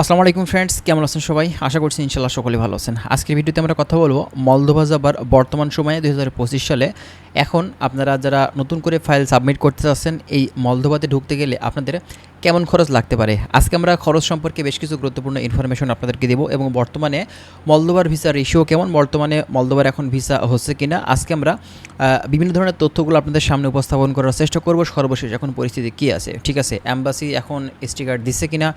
আসসালামু আলাইকুম ফ্রেন্ডস কেমন আছেন সবাই? আশা করছি ইনশাল্লাহ সকলে ভালো আছেন। আজকের ভিডিওতে আমরা কথা বলব মলদোভা যাবার বর্তমান সময়ে দু হাজার পঁচিশ সালে এখন আপনারা যারা নতুন করে ফাইল সাবমিট করতে চাচ্ছেন, এই মলদোভাতে ঢুকতে গেলে আপনাদের কেমন খরচ লাগতে পারে? আজকে আমরা খরচ সম্পর্কে বেশ কিছু গুরুত্বপূর্ণ ইনফরমেশন আপনাদেরকে দেবো এবং বর্তমানে মলদোভার ভিসা রেশিও কেমন? বর্তমানে মলদোভার এখন ভিসা হচ্ছে কি না আজকে আমরা বিভিন্ন ধরনের তথ্যগুলো আপনাদের সামনে উপস্থাপন করার চেষ্টা করব। সর্বশেষ এখন পরিস্থিতি কী আছে? ঠিক আছে অ্যাম্বাসি এখন স্টিকার দিচ্ছে কি না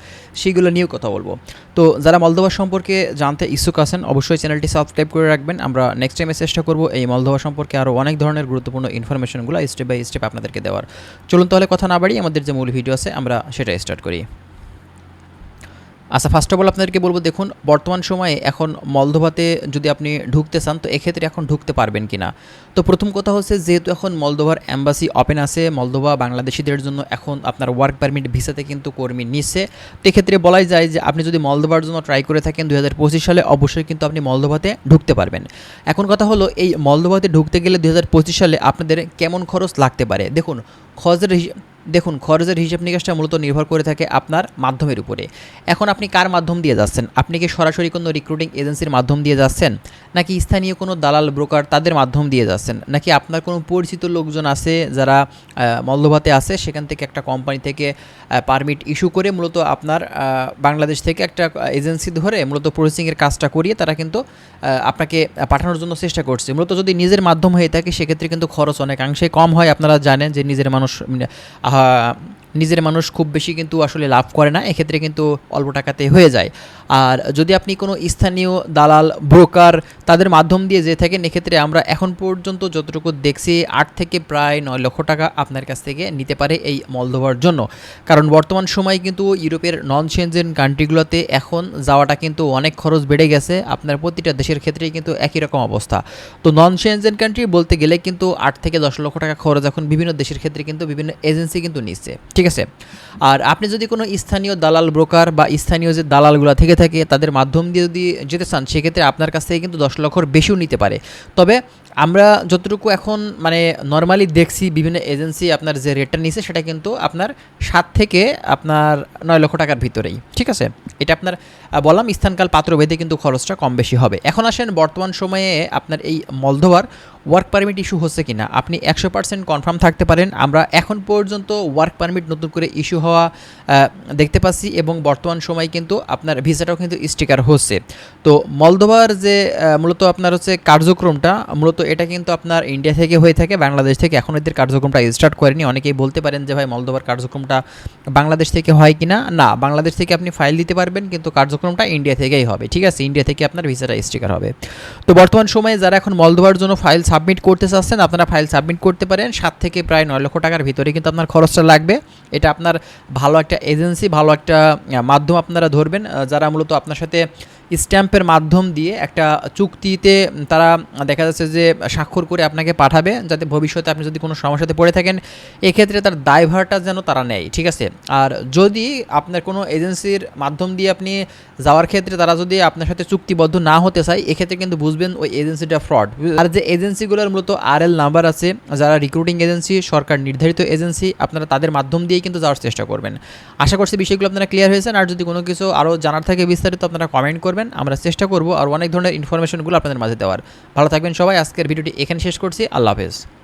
সেইগুলো নিয়েও কথা বলব। তো যারা মলদোভা সম্পর্কে জানতে ইচ্ছুক আছেন, অবশ্যই চ্যানেলটি সাবস্ক্রাইব করে রাখবেন। আমরা নেক্সট টাইমে চেষ্টা করব এই মলদোভা সম্পর্কে আরও অনেক ধরনের গুরুত্বপূর্ণ ইনফরমেশনগুলো স্টেপ বাই স্টেপ আপনাদেরকে দেওয়ার। চলুন তাহলে কথা না বাড়ি আমাদের যে মূল ভিডিও আছে, আমরা সেটা স্টার্ট করি। আচ্ছা ফার্স্ট অফ অল আপনাদেরকে বলব, দেখুন, বর্তমান সময়ে এখন মলদোভাতে যদি আপনি ঢুকতে চান, তো এক্ষেত্রে এখন ঢুকতে পারবেন কি না তো প্রথম কথা হচ্ছে, যেহেতু এখন মলদোভার অ্যাম্বাসি ওপেন আছে, মলদোভা বাংলাদেশিদের জন্য এখন আপনার ওয়ার্ক পারমিট ভিসাতে কিন্তু কর্মী নিচ্ছে। তো এক্ষেত্রে বলাই যায় যে, আপনি যদি মলদোভার জন্য ট্রাই করে থাকেন দু হাজার পঁচিশ সালে, অবশ্যই কিন্তু আপনি মলদোভাতে ঢুকতে পারবেন। এখন কথা হলো, এই মলদোভাতে ঢুকতে গেলে দু হাজার পঁচিশ সালে আপনাদের কেমন খরচ লাগতে পারে? দেখুন, খরচের দেখুন, খরচের হিসাব নিকাশটা মূলত নির্ভর করে থাকে আপনার মাধ্যমের উপরে। এখন আপনি কার মাধ্যম দিয়ে যাচ্ছেন? আপনি কি সরাসরি কোনো রিক্রুটিং এজেন্সির মাধ্যম দিয়ে যাচ্ছেন? নাকি স্থানীয় কোনো দালাল ব্রোকার তাদের মাধ্যম দিয়ে যাচ্ছেন? নাকি আপনার কোনো পরিচিত লোকজন আছে যারা মল্লভাতে আছে, সেখান থেকে একটা কোম্পানি থেকে পারমিট ইস্যু করে মূলত আপনার বাংলাদেশ থেকে একটা এজেন্সি ধরে মূলত প্রসেসিংয়ের কাজটা করিয়ে তারা কিন্তু আপনাকে পাঠানোর জন্য চেষ্টা করছে। মূলত যদি নিজের মাধ্যম হয়ে থাকে, সেক্ষেত্রে কিন্তু খরচ অনেকাংশে কম হয়। আপনারা জানেন যে নিজের মানুষ uh, নিজের মানুষ খুব বেশি কিন্তু আসলে লাভ করে না, এক্ষেত্রে কিন্তু অল্প টাকাতে হয়ে যায়। আর যদি আপনি কোনো স্থানীয় দালাল ব্রোকার তাদের মাধ্যম দিয়ে যে থাকেন, এক্ষেত্রে আমরা এখন পর্যন্ত যতটুকু দেখছি, আট থেকে প্রায় নয় লক্ষ টাকা আপনার কাছ থেকে নিতে পারে এই মলদোভার জন্য। কারণ বর্তমান সময়ে কিন্তু ইউরোপের নন সেনজেন কান্ট্রিগুলোতে এখন যাওয়াটা কিন্তু অনেক খরচ বেড়ে গেছে। আপনার প্রতিটা দেশের ক্ষেত্রেই কিন্তু একই রকম অবস্থা। তো নন সেনজেন কান্ট্রি বলতে গেলে কিন্তু আট থেকে দশ লক্ষ টাকা খরচ এখন বিভিন্ন দেশের ক্ষেত্রে কিন্তু বিভিন্ন এজেন্সি কিন্তু নিচ্ছে। ঠিক আছে? আর আপনি যদি কোনো স্থানীয় দালাল ব্রোকার বা স্থানীয় যে দালালগুলো থেকে থাকে, তাদের মাধ্যম দিয়ে যদি যেতে চান, সেক্ষেত্রে আপনার কাছ থেকে কিন্তু দশ লক্ষর বেশিও নিতে পারে। তবে আমরা যতটুকু এখন মানে নর্মালি দেখছি বিভিন্ন এজেন্সি আপনার যে রেটটা নিছে, সেটা কিন্তু আপনার সাত থেকে আপনার নয় লক্ষ টাকার ভিতরেই, ঠিক আছে? এটা আপনার বললাম স্থানকাল পাত্রভেদে কিন্তু খরচটা কম বেশি হবে। এখন আসেন বর্তমান সময়ে আপনার এই মলদোভার ওয়ার্ক পারমিট ইস্যু হচ্ছে কিনা? আপনি একশো পার্সেন্ট কনফার্ম থাকতে পারেন। আমরা এখন পর্যন্ত ওয়ার্ক পারমিট নতুন করে ইস্যু হওয়া দেখতে পাচ্ছি এবং বর্তমান সময় কিন্তু আপনার ভিসাটাও কিন্তু স্টিকার হচ্ছে। তো মলদোভার যে মূলত আপনার হচ্ছে কার্যক্রমটা, মূলত এটা কিন্তু আপনার ইন্ডিয়া থেকে হয়ে থাকে বাংলাদেশ থেকে। এখন এদের কার্যক্রমটা স্টার্ট করেনি। অনেকেই বলতে পারেন যে, ভাই মলদোভার কার্যক্রমটা বাংলাদেশ থেকে হয় কিনা? না না বাংলাদেশ থেকে আপনি ফাইল দিতে পারবেন, কিন্তু কার্যক্রমটা ইন্ডিয়া থেকেই হবে, ঠিক আছে? ইন্ডিয়া থেকে আপনার ভিসাটা স্টিকার হবে। তো বর্তমান সময়ে যারা এখন মলদোভার জন্য ফাইল সাবমিট করতে চাচ্ছেন, আপনারা ফাইল সাবমিট করতে পারেন। সাত থেকে প্রায় নয় লক্ষ টাকার ভিতরে কিন্তু আপনার খরচটা লাগবে। এটা আপনার ভালো একটা এজেন্সি ভালো একটা মাধ্যম আপনারা ধরবেন। যারা মূলত আপনার সাথে স্ট্যাম্পের মাধ্যম দিয়ে একটা চুক্তিতে তারা দেখা যাচ্ছে যে স্বাক্ষর করে আপনাকে পাঠাবে, যাতে ভবিষ্যতে আপনি যদি কোনো সমস্যাতে পড়ে থাকেন, এক্ষেত্রে তার দায়ভারটা যেন তারা নেয়, ঠিক আছে? আর যদি আপনার কোনো এজেন্সির মাধ্যম দিয়ে আপনি যাওয়ার ক্ষেত্রে তারা যদি আপনার সাথে চুক্তিবদ্ধ না হতে চায়, এক্ষেত্রে কিন্তু বুঝবেন ওই এজেন্সিটা ফ্রড। আর যে এজেন্সিগুলোর মূলত আর এল নাম্বার আছে, যারা রিক্রুটিং এজেন্সি, সরকার নির্ধারিত এজেন্সি, আপনারা তাদের মাধ্যম দিয়েই কিন্তু যাওয়ার চেষ্টা করবেন। আশা করছি বিষয়গুলো আপনারা ক্লিয়ার হয়েছেন। আর যদি কোনো কিছু আরও জানার থাকে বিস্তারিত আপনারা কমেন্ট করবেন। আমরা চেষ্টা করব আর অনেক ধরনের ইনফরমেশনগুলো আপনাদের মাঝে দেওয়ার। ভালো থাকবেন সবাই। আজকের ভিডিওটি এখানে শেষ করছি। আল্লাহ হাফেজ।